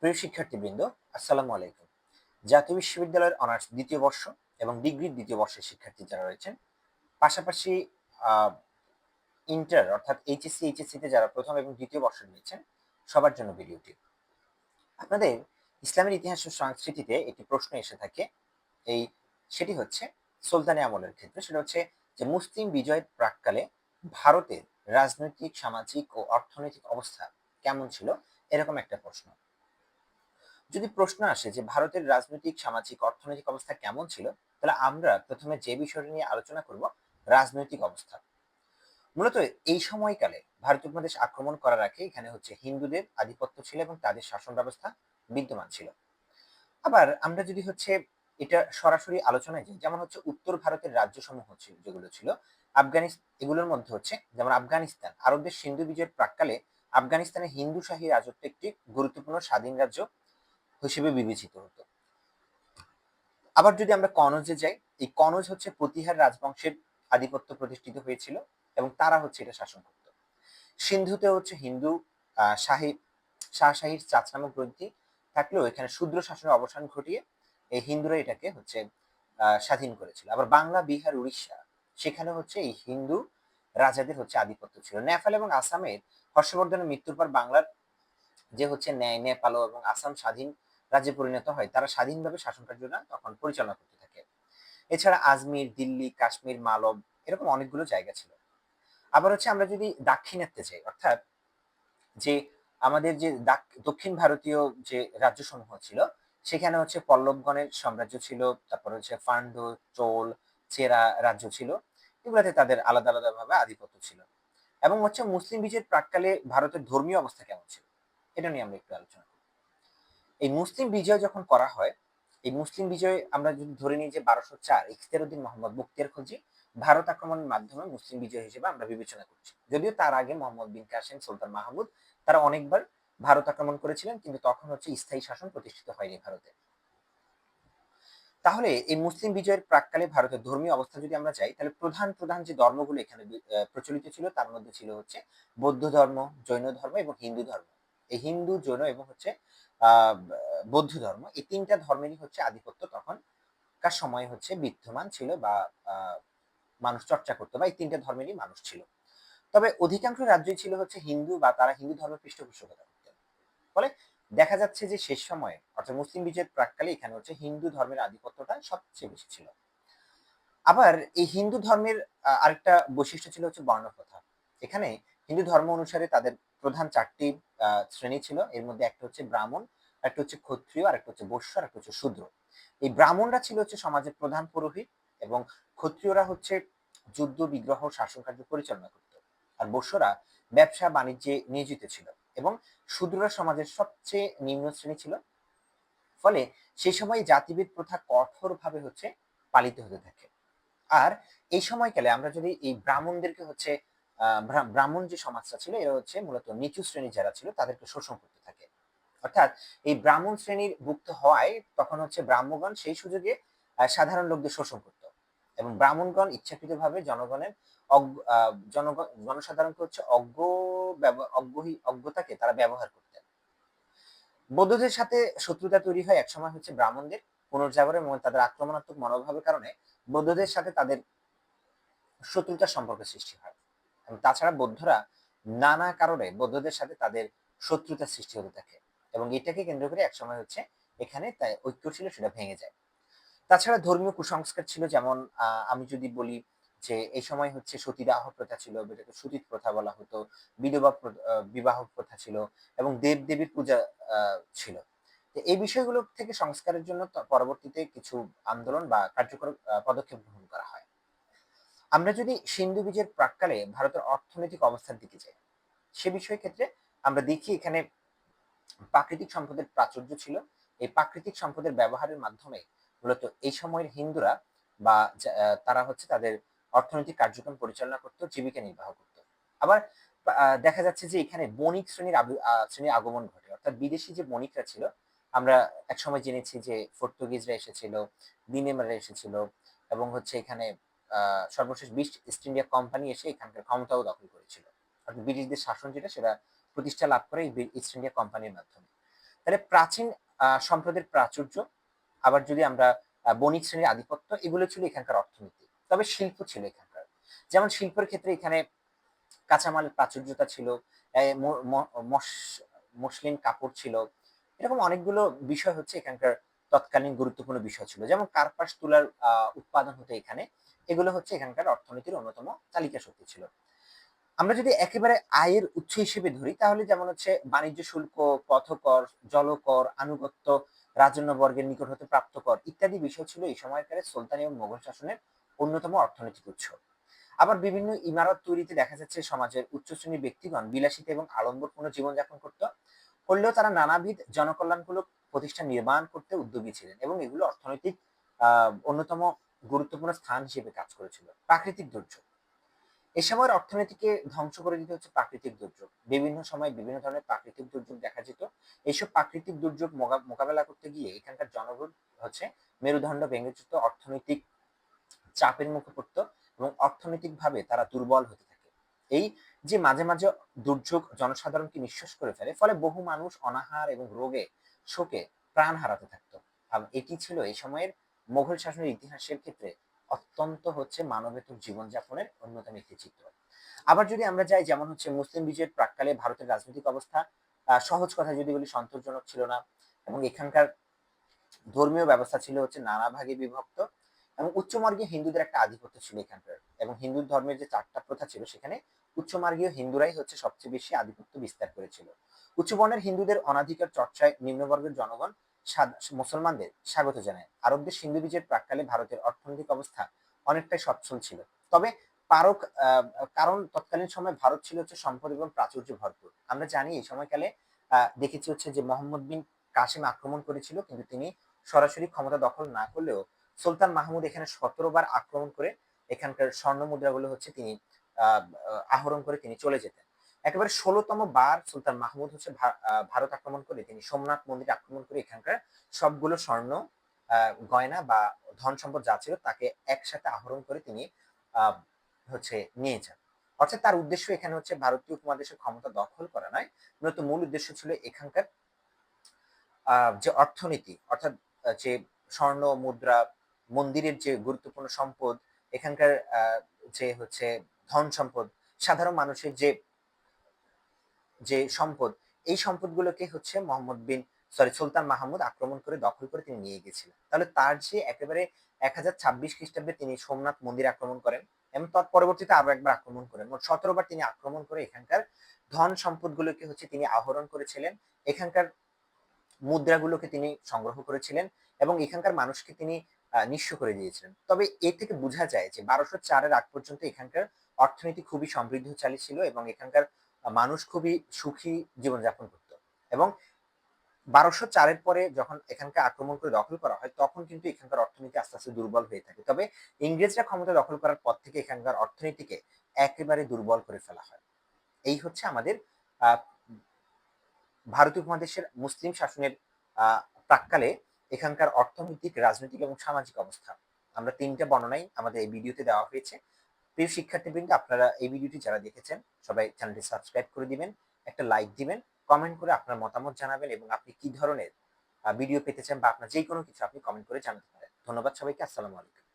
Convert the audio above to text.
প্রিয় শিক্ষার্থীবৃন্দ, আসসালামু আলাইকুম। জাতীয় বিশ্ববিদ্যালয়ের অনার্স দ্বিতীয় বর্ষ এবং ডিগ্রির দ্বিতীয় বর্ষের শিক্ষার্থী যারা রয়েছেন, পাশাপাশি ইন্টার অর্থাৎ এইচএসসি এইচএসসিতে যারা প্রথম এবং দ্বিতীয় বর্ষ রয়েছেন সবার জন্য ভিডিওটি। আপনাদের ইসলামের ইতিহাস ও সংস্কৃতিতে একটি প্রশ্ন এসে থাকে। এই, সেটি হচ্ছে সুলতানি আমলের ক্ষেত্রে। সেটা হচ্ছে যে মুসলিম বিজয়ের প্রাককালে ভারতের রাজনৈতিক, সামাজিক ও অর্থনৈতিক অবস্থা কেমন ছিল, এরকম একটা প্রশ্ন। যদি প্রশ্ন আসে যে ভারতের রাজনৈতিক, সামাজিক, অর্থনৈতিক অবস্থা কেমন ছিল, তাহলে আমরা প্রথমে যে বিষয়টি নিয়ে আলোচনা করব, রাজনৈতিক অবস্থা। মূলত এই সময়কালে ভারত উপমহাদেশ আক্রমণ করার আগে এখানে হচ্ছে হিন্দুদের আধিপত্য ছিল এবং তাদের শাসন ব্যবস্থা বিদ্যমান ছিল। আবার আমরা যদি হচ্ছে এটা সরাসরি আলোচনায় যাই, যেমন হচ্ছে উত্তর ভারতের রাজ্যসমূহ ছিল, যেগুলো ছিল আফগানিস্তান এগুলোর মধ্যে হচ্ছে যেমন আফগানিস্তান আরবদের সিন্ধু বিজয়ের প্রাককালে আফগানিস্তানে হিন্দু শাহী রাজত্ব একটি গুরুত্বপূর্ণ স্বাধীন রাজ্য। হিসেবে বিবেচিত হতো। আবার যদি আমরা কনজে যাই, এই কনজ হচ্ছে প্রতিহার রাজবংশের আধিপত্য প্রতিষ্ঠিত হয়েছিল এবং তারা হচ্ছে এটা শাসন করত। সিন্ধুতে হচ্ছে হিন্দু শাহী, শাহ শাহীর চাচ গ্রন্থি থাকলেও এখানে শূদ্র শাসনের অবসান ঘটিয়ে এই হিন্দুরা এটাকে হচ্ছে স্বাধীন করেছিল। আবার বাংলা, বিহার, উড়িষ্যা, সেখানে হচ্ছে এই হিন্দু রাজাদের হচ্ছে আধিপত্য ছিল। নেপাল এবং আসামের হর্ষবর্ধনের মৃত্যুর পর বাংলার যে হচ্ছে ন্যায়, নেপাল এবং আসাম স্বাধীন রাজ্যে পরিণত হয়, তারা স্বাধীনভাবে শাসন কার্যটা তখন পরিচালনা করতে থাকে। এছাড়া আজমির, দিল্লি, কাশ্মীর, মালব এরকম অনেকগুলো জায়গা ছিল। আবার হচ্ছে আমরা যদি দাক্ষিণাত্যে যাই, অর্থাৎ যে আমাদের যে দক্ষিণ ভারতীয় যে রাজ্যসমূহ ছিল, সেখানে হচ্ছে পল্লবগণের সাম্রাজ্য ছিল, তারপর হচ্ছে পান্ডু চোল, চেরা রাজ্য ছিল, এগুলোতে তাদের আলাদা আলাদা ভাবে আধিপত্য ছিল। এবং হচ্ছে মুসলিম বিজয়ের প্রাককালে ভারতের ধর্মীয় অবস্থা কেমন ছিল, এটা নিয়ে আমরা একটু আলোচনা এই মুসলিম বিজয় যখন করা হয়, এই মুসলিম বিজয় আমরা যদি ধরে নিই যে বারোশো চার ইখতিয়ারউদ্দিন মোহাম্মদ মুক্তিয়ার খোঁজি ভারত আক্রমণের মাধ্যমে মুসলিম বিজয় হিসেবে আমরা বিবেচনা করছি। যদিও তার আগে মোহাম্মদ বিন কাসেম সুলতান মাহমুদ, তারা অনেকবার ভারত আক্রমণ করেছিলেন, কিন্তু তখন হচ্ছে স্থায়ী শাসন প্রতিষ্ঠিত হয়নি ভারতে। তাহলে এই মুসলিম বিজয়ের প্রাককালে ভারতের ধর্মীয় অবস্থা যদি আমরা চাই, তাহলে প্রধান প্রধান যে ধর্মগুলো এখানে প্রচলিত ছিল, তার মধ্যে ছিল হচ্ছে বৌদ্ধ ধর্ম, জৈন ধর্ম এবং হিন্দু ধর্ম। হিন্দু, জৈন এবং হচ্ছে বৌদ্ধ ধর্ম, এই তিনটা ধর্মেরই হচ্ছে আধিপত্য তখনকার সময় হচ্ছে বিদ্যমান ছিল বা মানুষ চর্চা করতো বা এই তিনটা ধর্মেরই মানুষ ছিল। তবে অধিকাংশ রাজ্যই ছিল হচ্ছে হিন্দু বা তারা হিন্দু ধর্মের পৃষ্ঠপোষকতা করতেন। ফলে দেখা যাচ্ছে যে শেষ সময়ে, অর্থাৎ মুসলিম বিজয়ের প্রাককালে এখানে হচ্ছে হিন্দু ধর্মের আধিপত্যটা সবচেয়ে বেশি ছিল। আবার এই হিন্দু ধর্মের আরেকটা বৈশিষ্ট্য ছিল হচ্ছে বর্ণপ্রথা এখানে হিন্দু ধর্ম অনুসারে তাদের প্রধান চারটি শ্রেণি ছিল। এর মধ্যে একটা হচ্ছে ব্রাহ্মণ, একটা হচ্ছে ক্ষত্রিয়, আর একটা হচ্ছে বৈশ্য আর একটা হচ্ছে শূদ্র। এই ব্রাহ্মণরা ছিল হচ্ছে সমাজের প্রধান পুরোহিত এবং ক্ষত্রিয়রা হচ্ছে যুদ্ধ, বিগ্রহ শাসন কার্য পরিচালনা করত। আর বৈশ্যরা ব্যবসা, বাণিজ্যে নিয়োজিত ছিল এবং শূদ্ররা সমাজের সবচেয়ে নিম্ন শ্রেণি ছিল। ফলে সেই সময় জাতিভেদ প্রথা কঠোরভাবে হচ্ছে পালিত হতে থাকে। আর এই সময়কালে আমরা যদি এই ব্রাহ্মণদেরকে হচ্ছে ব্রাহ্মণ যে সমাজটা ছিল, এরা হচ্ছে মূলত নিচু শ্রেণি যারা ছিল, তাদেরকে শোষণ করতে থাকে। অর্থাৎ এই ব্রাহ্মণ শ্রেণির ভুক্ত হওয়ায় তখন হচ্ছে ব্রাহ্মগণ সেই সুযোগে সাধারণ লোকদের শোষণ করত। এবং ব্রাহ্মণগণ ইচ্ছাকৃতভাবে জনগণের জনগণ জনসাধারণকে হচ্ছে অজ্ঞ অজ্ঞতাকে তারা ব্যবহার করতেন। বৌদ্ধদের সাথে শত্রুতা তৈরি হয় একসময় হচ্ছে ব্রাহ্মণদের পুনর্জাগরণ এবং তাদের আক্রমণাত্মক মনোভাবের কারণে বৌদ্ধদের সাথে তাদের শত্রুতার সম্পর্ক সৃষ্টি হয়। তাছাড়া বৌদ্ধরা নানা কারণে বৌদ্ধদের সাথে তাদের শত্রুতা সৃষ্টি হতে থাকে এবং এটাকে কেন্দ্র করে একসময় হচ্ছে এখানে তাই ঐক্য ছিল, সেটা ভেঙে যায়। তাছাড়া ধর্মীয় কুসংস্কার ছিল, যেমন আমি যদি বলি যে এই সময় হচ্ছে সতীদাহ প্রথা ছিল, যেটাকে সতীত প্রথা বলা হতো, বিধবা বিবাহ প্রথা ছিল এবং দেব দেবীর পূজা ছিল। এই বিষয়গুলো থেকে সংস্কারের জন্য পরবর্তীতে কিছু আন্দোলন বা কার্যকর পদক্ষেপ গ্রহণ করা হয়। আমরা যদি সিন্ধু বীজের প্রাককালে ভারতের অর্থনৈতিক অবস্থার দিকে যাই, সে বিষয়ের ক্ষেত্রে আমরা দেখি এখানে প্রাকৃতিক সম্পদের প্রাচুর্য ছিল। এই প্রাকৃতিক সম্পদের ব্যবহারের মাধ্যমে মূলত এই সময়ের হিন্দুরা বা তারা হচ্ছে তাদের অর্থনৈতিক কার্যক্রম পরিচালনা করতো, জীবিকা নির্বাহ করত। আবার দেখা যাচ্ছে যে এখানে বণিক শ্রেণির শ্রেণির আগমন ঘটে। অর্থাৎ বিদেশি যে বণিকরা ছিল, আমরা এক সময় জেনেছি যে পর্তুগিজরা এসেছিল, দিনেমারা এসেছিল এবং হচ্ছে এখানে সর্বশেষ বিস্ট ইস্ট ইন্ডিয়া কোম্পানি এসে এখানকার ক্ষমতাও দখল করেছিল। অর্থাৎ ব্রিটিশদের শাসন যেটা, সেটা প্রতিষ্ঠা লাভ করে ইস্ট ইন্ডিয়া কোম্পানির মাধ্যমে। তাহলে প্রাচীন সম্প্রদায়ের প্রাচুর্য, আবার যদি আমরা বণিক শ্রেণির আধিপত্য, এগুলো ছিল এখানকার অর্থনীতি। তবে শিল্প ছিল এখানকার। যেমন শিল্পের ক্ষেত্রে এখানে কাঁচামালের প্রাচুর্যতা ছিল মসলিন কাপড় ছিল। এরকম অনেকগুলো বিষয় হচ্ছে এখানকার তৎকালীন গুরুত্বপূর্ণ বিষয় ছিল। যেমন কার্পাস তুলার উৎপাদন হতো এখানে। এগুলো হচ্ছে এখানকার অর্থনীতির অন্যতম তালিকা শক্তি ছিল। আমরা যদি একেবারে আয়ের উৎস হিসেবে ধরি, তাহলে যেমন হচ্ছে বাণিজ্য শুল্ক, পথকর, জলকর, আনুগত্য, রাজন্য বর্গের নিকট হতে প্রাপ্ত কর ইত্যাদি বিষয় ছিল এই সময়কালে সুলতানি এবং মোগল শাসনের অন্যতম অর্থনৈতিক উৎস। আবার বিভিন্ন ইমারত তৈরিতে দেখা যাচ্ছে সমাজের উচ্চ শ্রেণির ব্যক্তিগণ বিলাসিতা এবং আড়ম্বরপূর্ণ জীবনযাপন করত করলেও তারা নানাবিধ জনকল্যাণমূলক প্রতিষ্ঠান নির্মাণ করতে উদ্যোগী ছিলেন এবং এগুলো অর্থনৈতিক অন্যতম গুরুত্বপূর্ণ স্থান হিসেবে কাজ করেছিল, প্রাকৃতিক দুর্যোগ। এ সময়ের অর্থনীতিকে ধ্বংস করে দিতে হচ্ছে প্রাকৃতিক দুর্যোগ। বিভিন্ন সময় বিভিন্ন ধরনের প্রাকৃতিক দুর্যোগ দেখা যেত। এইসব প্রাকৃতিক দুর্যোগ মোকাবেলা করতে গিয়ে এখানকার জনগণ হচ্ছে মেরুদণ্ড ভেঙে যেত অর্থনৈতিক চাপের মুখে পড়তো এবং অর্থনৈতিকভাবে তারা দুর্বল হতে থাকে। এই যে মাঝে মাঝে দুর্যোগ জনসাধারণকে নিঃশ্বাস করে ফেলে, ফলে বহু মানুষ অনাহার এবং রোগে, শোকে প্রাণ হারাতে থাকতো। এটি ছিল এই সময়ের মোগল শাসনের ইতিহাসের ক্ষেত্রে অত্যন্ত হচ্ছে মানবেতর জীবনযাপনের অন্যতম একটি চিত্র। আবার যদি আমরা যাই, যেমন হচ্ছে মুসলিম বিজয়ের প্রাককালে ভারতের রাজনৈতিক অবস্থা সহজ কথা যদি বলি, সন্তোষজনক ছিল না এবং এখানকার ধর্মীয় ব্যবস্থা ছিল হচ্ছে নানা ভাগে বিভক্ত এবং উচ্চমার্গীয় হিন্দুদের একটা আধিপত্য ছিল এখানকার এবং হিন্দু ধর্মের যে চারটা প্রথা ছিল, সেখানে উচ্চমার্গীয় হিন্দুরাই হচ্ছে সবচেয়ে বেশি আধিপত্য বিস্তার করেছিল। উচ্চবর্ণের হিন্দুদের অনাধিকার চর্চায় নিম্নবর্গের জনগণ মুসলমানদের স্বাগত জানায়। আরবদের সিন্ধু বীজের প্রাককালে ভারতের অর্থনৈতিক অবস্থা অনেকটাই সচ্ছল ছিল। তবে পারক কারণ তৎকালীন সময় ভারত ছিল হচ্ছে সম্পদ এবং প্রাচুর্য ভরপুর। আমরা জানি এই সময়কালে দেখেছি হচ্ছে যে মোহাম্মদ বিন কাসিম আক্রমণ করেছিল কিন্তু তিনি সরাসরি ক্ষমতা দখল না করলেও সুলতান মাহমুদ এখানে সতেরো বার আক্রমণ করে এখানকার স্বর্ণ মুদ্রাগুলো হচ্ছে তিনি আহ, আহ, আহরণ করে তিনি চলে যেতেন। একেবারে ষোলোতম বার সুলতান মাহমুদ হচ্ছে ভারত আক্রমণ করে, তিনি সোমনাথ মন্দির আক্রমণ করে এখানকার সবগুলো স্বর্ণ গয়না বা ধন সম্পদ যা ছিল তাকে একসাথে আহরণ করে তিনি হচ্ছে নিয়ে যান। অর্থাৎ তার উদ্দেশ্য এখানে হচ্ছে ভারতীয় উপমহাদেশের ক্ষমতা দখল করা নয়, মূলত মূল উদ্দেশ্য ছিল এখানকার যে অর্থনীতি, অর্থাৎ যে স্বর্ণ, মুদ্রা, মন্দিরের যে গুরুত্বপূর্ণ সম্পদ, এখানকার যে হচ্ছে ধন সম্পদ, সাধারণ মানুষের যে যে সম্পদ, এই সম্পদগুলোকে হচ্ছে মোহাম্মদ বিন সরি সুলতান মাহমুদ আক্রমণ করে দখল করে তিনি নিয়ে গেছিলেন তাহলে তার যে একেবারে এক হাজার ছাব্বিশ খ্রিস্টাব্দে তিনি সোমনাথ মন্দির আক্রমণ করেন এবং তৎ পরবর্তীতে আরও একবার আক্রমণ করেন। মোট সতেরো বার তিনি আক্রমণ করে এখানকার ধন সম্পদগুলোকে হচ্ছে তিনি আহরণ করেছিলেন। এখানকার মুদ্রাগুলোকে তিনি সংগ্রহ করেছিলেন এবং এখানকার মানুষকে তিনি নিঃস্ব করে দিয়েছিলেন। তবে এ থেকে বোঝা যায় যে বারোশো চারের আগ পর্যন্ত এখানকার অর্থনীতি খুবই সমৃদ্ধশালী ছিল এবং এখানকার মানুষ খুবই সুখী জীবনযাপন করত। এবং বারোশো চারের পরে যখন এখানকার আক্রমণ করে দখল করা হয় তখন কিন্তু এখানকার অর্থনীতি আস্তে আস্তে দুর্বল হয়ে থাকে। তবে ইংরেজরা ক্ষমতা দখল করার পর থেকে এখানকার অর্থনীতিকে একেবারে দুর্বল করে ফেলা হয়। এই হচ্ছে আমাদের আহ, ভারতীয় উপমহাদেশের মুসলিম শাসনের প্রাককালে এখানকার অর্থনৈতিক রাজনৈতিক এবং সামাজিক অবস্থা। আমরা তিনটা বর্ণনাই আমাদের এই ভিডিওতে দেওয়া হয়েছে। প্রিয় শিক্ষার্থীবৃন্দ, আপনারা এই ভিডিওটি যারা দেখেছেন, সবাই চ্যানেলটি সাবস্ক্রাইব করে দিবেন, একটা লাইক দিবেন কমেন্ট করে আপনার মতামত জানাবেন এবং আপনি কি ধরনের ভিডিও পেতে চান বা আপনার যে কোনো কিছু আপনি কমেন্ট করে জানাতে পারেন। ধন্যবাদ সবাইকে, আসসালামু আলাইকুম।